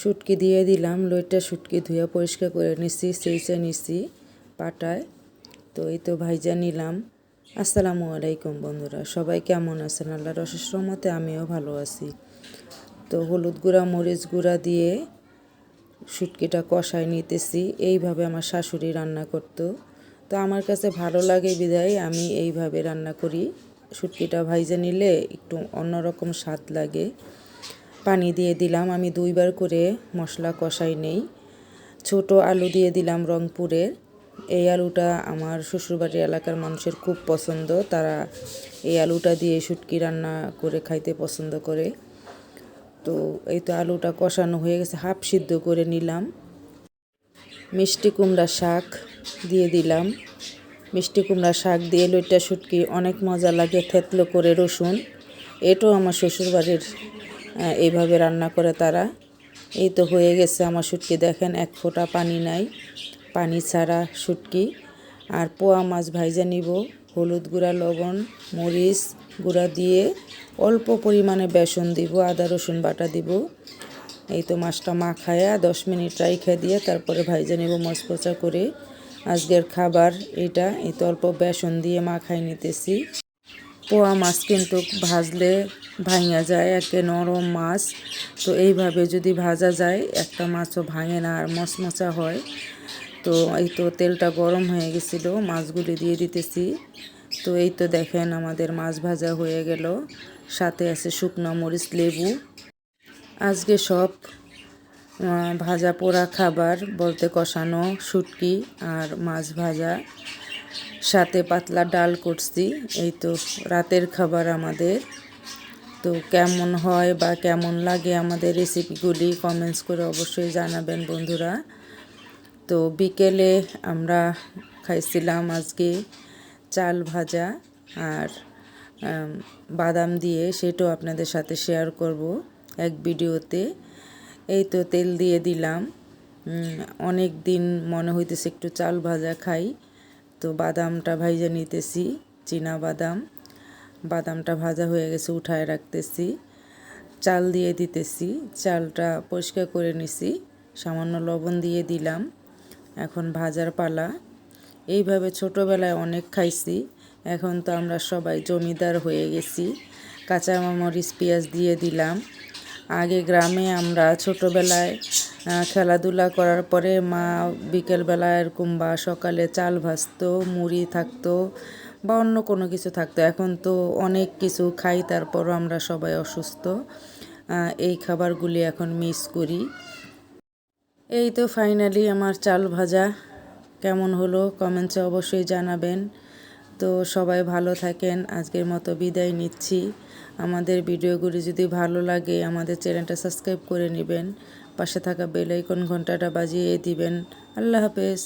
শুটকি দিয়ে দিলাম লইটা শুটকি ধুয়ে পরিষ্কার করে নিছি সেইচে নিছি পাটায়। তো এই তো ভাইজা নিলাম। আসসালামু আলাইকুম বন্ধুরা, সবাই কেমন আছেন? আল্লাহর অশেষ রহমতে আমিও ভালো আছি। তো হলুদ গুঁড়া, মরিচ গুঁড়া দিয়ে শুটকিটা কষায় নিতেছি। এইভাবে আমার শাশুড়ি রান্না করতো। তো আমার কাছে ভালো লাগে বিদায়, আমি এইভাবে রান্না করি। শুটকিটা ভাইজে নিলে একটু অন্যরকম স্বাদ লাগে। পানি দিয়ে দিলাম। আমি দুইবার করে মশলা কষাই নেই। ছোট আলু দিয়ে দিলাম রংপুরের এই আলুটা আমার শ্বশুরবাড়ির এলাকার মানুষের খুব পছন্দ। তারা এই আলুটা দিয়ে শুটকি রান্না করে খাইতে পছন্দ করে। তো এই তো আলুটা কষানো হয়ে গেছে। হাফ সিদ্ধ করে নিলাম। মিষ্টি কুমড়া শাক দিয়ে দিলাম। মিষ্টি কুমড়া শাক দিয়ে লইটা শুটকি অনেক মজা লাগে, থেতলো করে রসুন। এটাও আমার শ্বশুরবাড়ির এইভাবে রান্না করে তারা। এই তো হয়ে গেছে আমার শুটকি, দেখেন এক ফোঁটা পানি নাই। পানি ছাড়া শুটকি। আর পোয়া মাছ ভাইজা নিব, হলুদ গুঁড়া, লবণ, মরিচ গুঁড়া দিয়ে অল্প পরিমাণে বেসন দিব, আদা, রসুন বাটা দিব। এই তো মাছটা মাখায়া দশ মিনিট রাইখা দিয়ে তারপরে ভাইজা নেব মচপচা করে। আজকের খাবার এটা, এই তো অল্প বেসন দিয়ে মাখাই নিতেছি। পোয়া মাছ কিন্তু ভাজলে ভাঙা যায়, একে নরম মাছ। তো এইভাবে যদি ভাজা যায়, একটা মাছও ভাঙে না আর মচমচা হয়। তো এই তো তেলটা গরম হয়ে গেছিল, মাছগুলি দিয়ে দিতেছি। তো এই তো দেখেন আমাদের মাছ ভাজা হয়ে গেল। সাথে আছে শুকনো মরিচ, লেবু। আজকে সব ভাজা পোড়া খাবার বলতে কষানো, শুটকি আর মাছ ভাজা। সাথে পাতলা ডাল করছি। এই তো রাতের খাবার আমাদের। তো কেমন হয় বা কেমন লাগে আমাদের রেসিপিগুলি কমেন্টস করে অবশ্যই জানাবেন বন্ধুরা। তো বিকেলে আমরা খাইছিলাম আজকে চাল ভাজা আর বাদাম দিয়ে সেটাও আপনাদের সাথে শেয়ার করব এক ভিডিওতে। এই তো তেল দিয়ে দিলাম। অনেক দিন মনে হইতেছে একটু চাল ভাজা খাই। তো বাদামটা ভাইজা নিতেছি, চীনা বাদাম। বাদামটা ভাজা হয়ে গেছে, উঠায় রাখতেছি। চাল দিয়ে দিতেছি, চালটা পরিষ্কার করে নিছি, সামান্য লবণ দিয়ে দিলাম। এখন ভাজার পালা। এইভাবে ছোটোবেলায় অনেক খাইছি, এখন তো আমরা সবাই জমিদার হয়ে গেছি। কাঁচা মরিচ পেঁয়াজ দিয়ে দিলাম। আগে গ্রামে আমরা ছোটোবেলায় খেলাধুলা করার পরে মা বিকেলবেলা এরকম বা সকালে চাল ভাজতো, মুড়ি থাকতো বা অন্য কোনো কিছু থাকতো। এখন তো অনেক কিছু খাই, তারপরও আমরা সবাই অসুস্থ। এই খাবারগুলি এখন মিস করি। এই তো ফাইনালি আমার চাল ভাজা। কেমন হলো? কমেন্টসে অবশ্যই জানাবেন। তো সবাই ভালো থাকেন, আজকের মতো বিদায় নিচ্ছি। আমাদের ভিডিওগুলি যদি ভালো লাগে, আমাদের চ্যানেলটা সাবস্ক্রাইব করে নেবেন। পাশে থাকা বেল আইকন ঘন্টাটা বাজিয়ে দিবেন। আল্লাহ হাফেজ।